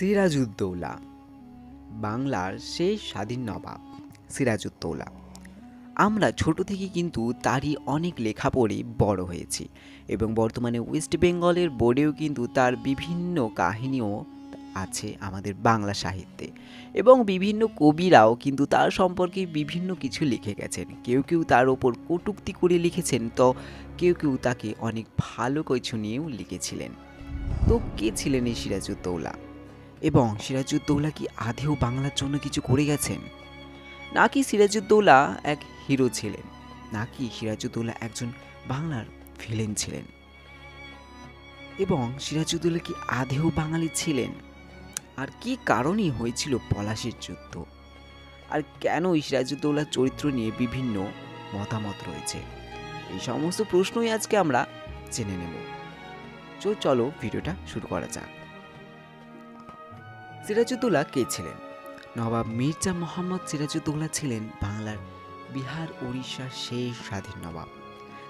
সিরাজউদ্দৌলা, বাংলার সেই স্বাধীন নবাব সিরাজউদ্দৌলা। আমরা ছোট থেকে কিন্তু তারই অনেক লেখা পড়ে বড় হয়েছি এবং বর্তমানে ওয়েস্ট বেঙ্গলের বোর্ডেও কিন্তু তার বিভিন্ন কাহিনীও আছে আমাদের বাংলা সাহিত্যে এবং বিভিন্ন কবিরাও কিন্তু তার সম্পর্কে বিভিন্ন কিছু লিখে গেছেন। কেউ কেউ তার ওপর কটূক্তি করে লিখেছেন, তো কেউ কেউ তাকে অনেক ভালো কিছু নিয়েও লিখেছিলেন। তো কে ছিলেন এই সিরাজউদ্দৌলা? এবং সিরাজউদ্দৌলা কি আদেও বাংলার জন্য কিছু করে গেছেন? নাকি সিরাজউদ্দৌলা এক হিরো ছিলেন? নাকি সিরাজউদ্দৌলা একজন বাংলার ভিলেন ছিলেন? এবং সিরাজউদ্দৌলা কি আদেও বাঙালি ছিলেন? আর কি কারণেই হয়েছিল পলাশির যুদ্ধ? আর কেন সিরাজউদ্দৌলার চরিত্র নিয়ে বিভিন্ন মতামত রয়েছে? এই সমস্ত প্রশ্নই আজকে আমরা জেনে নেব। চলো, ভিডিওটা শুরু করা যাক। সিরাজউদ্দৌলা কে ছিলেন? নবাব মির্জা মোহাম্মদ সিরাজউদ্দৌলা ছিলেন বাংলার বিহার উড়িষ্যার শেষ স্বাধীন নবাব।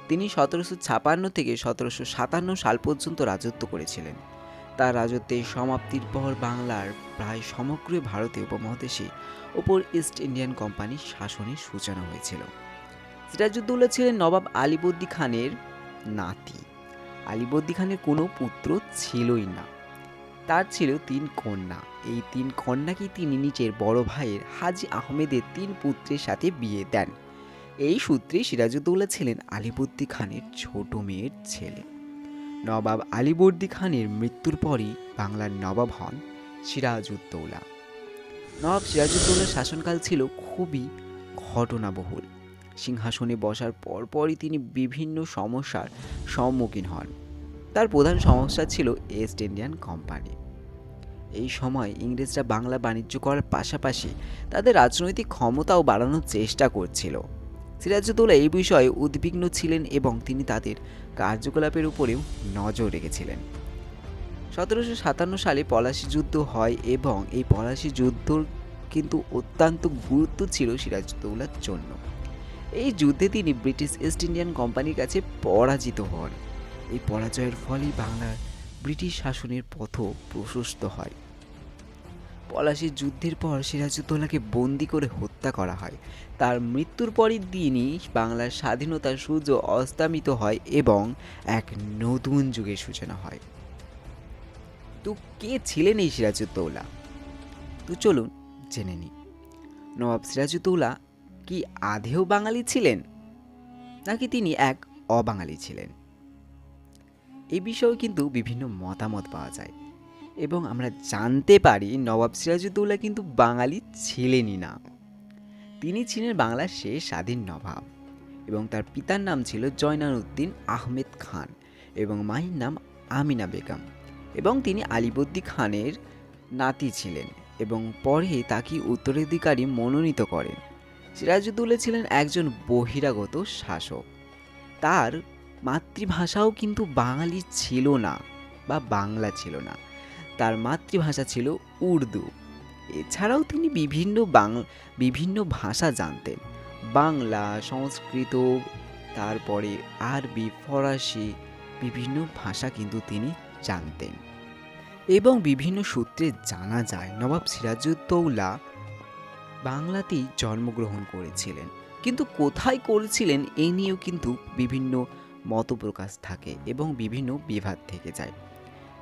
তিনি সতেরোশো ছাপান্ন থেকে সতেরোশো সাতান্ন সাল পর্যন্ত রাজত্ব করেছিলেন। তার রাজত্বের সমাপ্তির পর বাংলার প্রায় সমগ্র ভারতীয় উপমহাদেশে ওপর ইস্ট ইন্ডিয়ান কোম্পানির শাসনের সূচনা হয়েছিল। সিরাজউদ্দৌলা ছিলেন নবাব আলিবর্দি খানের নাতি। আলিবর্দি খানের কোনো পুত্র ছিলই না। তার ছিল তিন কন্যা। এই তিন কন্যাকে তিনি নিজের বড় ভাইয়ের হাজি আহমেদের তিন পুত্রের সাথে বিয়ে দেন। এই সূত্রে সিরাজউদ্দৌলা ছিলেন আলিবর্দি খানের ছোট মেয়ের ছেলে। নবাব আলিবর্দি খানের মৃত্যুর পরই বাংলার নবাব হন সিরাজউদ্দৌলা নবাব সিরাজউদ্দৌলার শাসনকাল ছিল খুবই ঘটনাবহুল। সিংহাসনে বসার পরপরই তিনি বিভিন্ন সমস্যার সম্মুখীন হন। তার প্রধান সমস্যা ছিল ইস্ট ইন্ডিয়ান কোম্পানি এই সময় ইংরেজরা বাংলা বাণিজ্য করার পাশাপাশি তাদের রাজনৈতিক ক্ষমতাও বাড়ানোর চেষ্টা করছিল। সিরাজউদ্দৌলা এই বিষয়ে উদ্বিগ্ন ছিলেন এবং তিনি তাদের কার্যকলাপের উপরেও নজর রেখেছিলেন। সতেরোশো সাতান্ন সালে পলাশি যুদ্ধ হয় এবং এই পলাশি যুদ্ধর কিন্তু অত্যন্ত গুরুত্ব ছিল সিরাজউদ্দৌলার জন্য। এই যুদ্ধে তিনি ব্রিটিশ ইস্ট ইন্ডিয়ান কোম্পানির কাছে পরাজিত হন। এই পরাজয়ের ফলেই বাংলার ব্রিটিশ শাসনের পথ প্রশস্ত হয়। পলাশির যুদ্ধের পর সিরাজউদ্দৌলাকে বন্দি করে হত্যা করা হয়। তার মৃত্যুর পরের দিনই বাংলার স্বাধীনতার সূর্য অস্তামিত হয় এবং এক নতুন যুগের সূচনা হয়। তো কে ছিলেন এই সিরাজউদ্দৌলা? তো চলুন জেনে নিই। নবাব সিরাজউদ্দৌলা কি আধেও বাঙালি ছিলেন? নাকি তিনি এক অবাঙালি ছিলেন? এই বিষয়েও কিন্তু বিভিন্ন মতামত পাওয়া যায়। এবং আমরা জানতে পারি নবাব সিরাজউদ্দৌলা কিন্তু বাঙালি ছিলেনই না। তিনি ছিলেন বাংলার শেষ স্বাধীন নবাব এবং তার পিতার নাম ছিল জয়নারউদ্দিন আহমেদ খান এবং মায়ের নাম আমিনা বেগম এবং তিনি আলিবর্দি খানের নাতি ছিলেন এবং পরে তাকে উত্তরাধিকারী মনোনীত করেন। সিরাজউদ্দৌলা ছিলেন একজন বহিরাগত শাসক। তার মাতৃভাষাও কিন্তু বাঙালি ছিল না বা বাংলা ছিল না। তার মাতৃভাষা ছিল উর্দু। এছাড়াও তিনি বিভিন্ন বাং, বিভিন্ন ভাষা জানতেন। বাংলা, সংস্কৃত, তারপরে আরবি, ফরাসি বিভিন্ন ভাষা কিন্তু তিনি জানতেন। এবং বিভিন্ন সূত্রে জানা যায়, নবাব সিরাজউদ্দৌলা বাংলাতেই জন্মগ্রহণ করেছিলেন। কিন্তু কোথায় করেছিলেন, এ নিয়েও কিন্তু বিভিন্ন মতপ্রকাশ থাকে এবং বিভিন্ন বিভাগ থেকে যায়।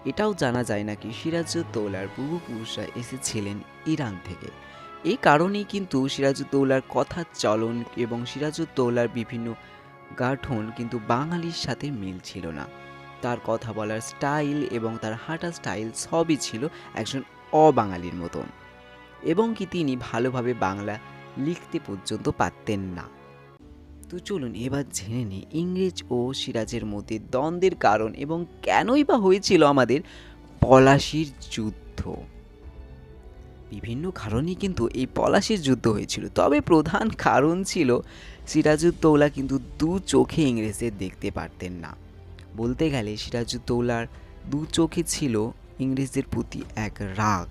এটাও জানা যায় নাকি সিরাজউদ্দৌলার পূর্বপুরুষরা এসেছিলেন ইরান থেকে। এই কারণেই কিন্তু সিরাজউদ্দৌলার কথা চলন এবং সিরাজউদ্দৌলার বিভিন্ন গাঠন কিন্তু বাঙালির সাথে মিল ছিল না। তার কথা বলার স্টাইল এবং তার হাঁটা স্টাইল সবই ছিল একজন অবাঙালির মতন। এবং কি তিনি ভালোভাবে বাংলা লিখতে পর্যন্ত পারতেন না। তো চলুন এবার জেনে নিই ইংরেজ ও সিরাজের মধ্যে দ্বন্দ্বের কারণ এবং কেনই বা হয়েছিল আমাদের পলাশির যুদ্ধ। বিভিন্ন কারণেই কিন্তু এই পলাশির যুদ্ধ হয়েছিল। তবে প্রধান কারণ ছিল সিরাজউদ্দৌলা কিন্তু দু চোখে ইংরেজদের দেখতে পারতেন না। বলতে গেলে সিরাজউদ্দৌলার দু চোখে ছিল ইংরেজদের প্রতি এক রাগ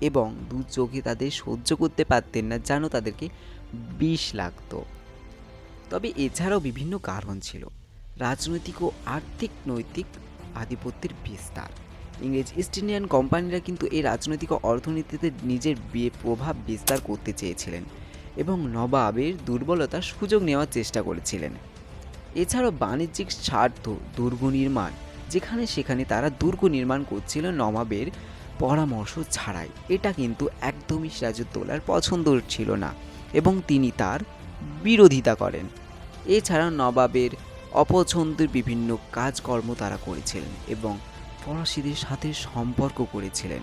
এবং দু চোখে তাদের সহ্য করতে পারতেন না, যেন তাদেরকে বিষ লাগতো। তবে এছাড়াও বিভিন্ন কারণ ছিল। রাজনৈতিক ও আর্থিক, নৈতিক আধিপত্যের বিস্তার। ইংরেজ ইস্ট ইন্ডিয়ান কোম্পানিরা কিন্তু এই রাজনৈতিক ও অর্থনীতিতে নিজের প্রভাব বিস্তার করতে চেয়েছিলেন এবং নবাবের দুর্বলতার সুযোগ নেওয়ার চেষ্টা করেছিলেন। এছাড়াও বাণিজ্যিক স্বার্থ দুর্গ নির্মাণ যেখানে সেখানে তারা দুর্গ নির্মাণ করছিল নবাবের পরামর্শ ছাড়াই। এটা কিন্তু একদমই সিরাজউদ্দৌলার পছন্দ ছিল না এবং তিনি তার বিরোধিতা করেন। এছাড়া নবাবের অপছন্দের বিভিন্ন কাজকর্ম তারা করেছিলেন এবং ফরাসিদের সাথে সম্পর্ক করেছিলেন।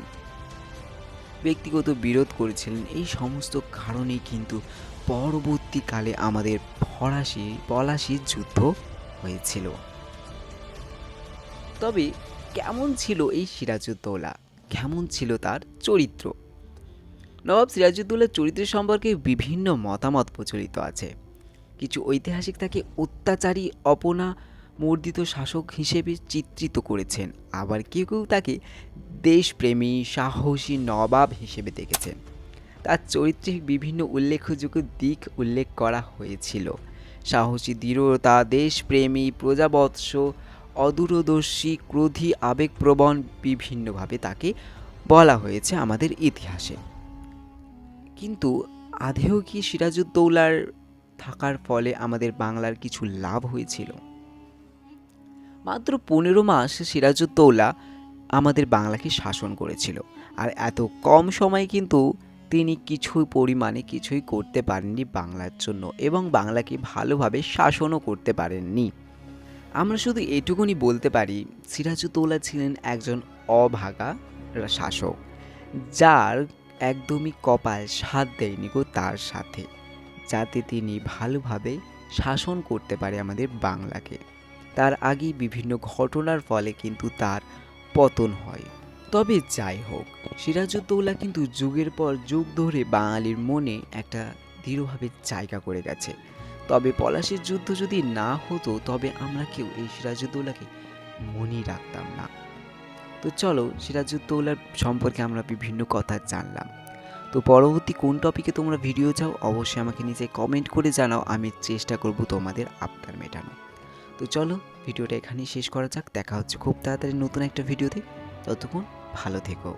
ব্যক্তিগত বিরোধ করেছিলেন, এই সমস্ত কারণেই কিন্তু পরবর্তীকালে আমাদের ফরাসি পলাশির যুদ্ধ হয়েছিল। তবে কেমন ছিল এই সিরাজউদ্দৌলা কেমন ছিল তার চরিত্র? নবাব সিরাজউদ্দৌলার চরিত্র সম্পর্কে বিভিন্ন মতামত প্রচলিত আছে। কিছু ঐতিহাসিক তাকে অত্যাচারী, অপনা, মর্দিত শাসক হিসেবে চিত্রিত করেছেন। আবার কেউ কেউ তাকে দেশপ্রেমী, সাহসী নবাব হিসেবে দেখেছেন। তার চরিত্রে বিভিন্ন উল্লেখযোগ্য দিক উল্লেখ করা হয়েছিল। সাহসী দৃঢ়তা, দেশপ্রেমী, প্রজাবৎস, অদূরদর্শী, ক্রোধী, আবেগপ্রবণ, বিভিন্নভাবে তাকে বলা হয়েছে আমাদের ইতিহাসে। কিন্তু আদেও কি সিরাজউদ্দৌলার থাকার ফলে আমাদের বাংলার কিছু লাভ হয়েছিল? মাত্র পনেরো মাস সিরাজউদ্দৌলা আমাদের বাংলাকে শাসন করেছিল আর এত কম সময়ে কিন্তু তিনি কিছু পরিমাণে কিছুই করতে পারেননি বাংলার জন্য এবং বাংলাকে ভালোভাবে শাসনও করতে পারেননি। আমরা শুধু এটুকুনি বলতে পারি, সিরাজউদ্দৌলা ছিলেন একজন অভাগা শাসক, যার একদমই কপাল সাথ দেয়নি গো তার সাথে, যাতে তিনি ভালোভাবে শাসন করতে পারে আমাদের বাংলাকে। তার আগেই বিভিন্ন ঘটনার ফলে কিন্তু তার পতন হয়। তবে যাই হোক, সিরাজউদ্দৌলা কিন্তু যুগের পর যুগ ধরে বাঙালির মনে একটা দৃঢ়ভাবে জায়গা করে গেছে। তবে পলাশির যুদ্ধ যদি না হতো, তবে আমরা কেউ এই সিরাজউদ্দৌলাকে মনে রাখতাম না। তো চলো সিরাজউদ্দৌলার সম্পর্কে আমরা বিভিন্ন কথা জানলাম। তো পরবর্তী কোন টপিকে তোমরা ভিডিও চাও, অবশ্যই আমাকে নিজে কমেন্ট করে জানাও, আমি চেষ্টা করব তোমাদের আবদার মেটানো তো চলো ভিডিওটা এখানেই শেষ করা যাক, দেখা হচ্ছে খুব তাড়াতাড়ি নতুন একটা ভিডিওতে ততক্ষণ ভালো থেকো।